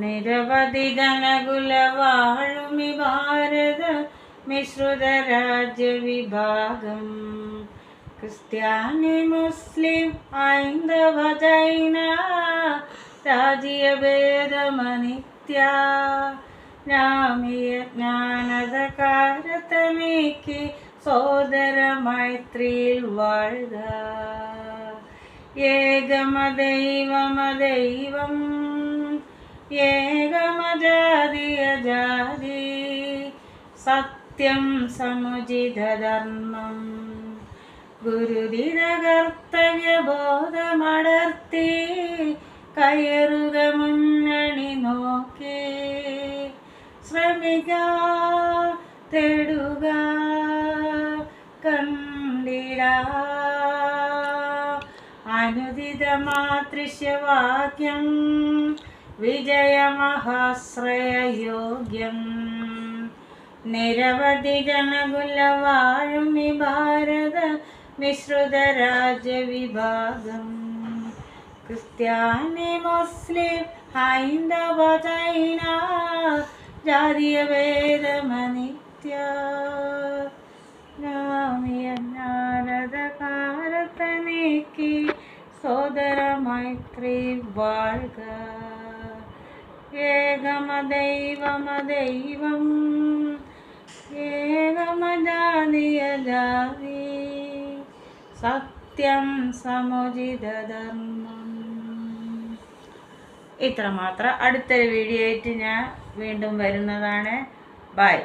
നിരവധി ജനകുല വാഴുമി ഭാരത മിശ്രിത രാജ്യവിഭാഗം ക്രിസ്ത്യാനി മുസ്ലിം ഹൈന്ദവ ജൈന രാജ്യഭേദമനിത്യ രാമീയ ജ്ഞാനത കാരതമേക്ക് സോദര മൈത്രിയിൽ വാഴുക. ഏകമദൈവമദൈവം ഏകമജാതിയ ജാതി സത്യം സമുചിതധർമ്മം. ഗുരുദിന കർത്തവ്യബോധമടർത്തി കയറുക മുന്നണി നോക്കി. ശ്രമിക തേടുക കണ്ടിട. അനുദിത മാതൃശ്യവാക്യം വിജയമഹാശ്രയയോഗ്യം. നിരവധി ജനകുലവാഴും ഭാരത മിശ്രിത രാജ്യവിഭാഗം ക്രിസ്ത്യാനി മുസ്ലിം ഹൈന്ദവ ചൈന ജാതീയ വേദമനിത്യ രാമിയ നാരദകാരത്തനേക്ക് സോദര മൈത്രി വാഴ്ക. ഏകമദൈവമദൈവം ഏകമജാതിയ ജാതി സത്യം സമുചിതധർമ്മം. ഇത്രമാത്രം. അടുത്തൊരു വീഡിയോ ആയിട്ട് ഞാൻ വീണ്ടും വരുന്നതാണ്. ബൈ.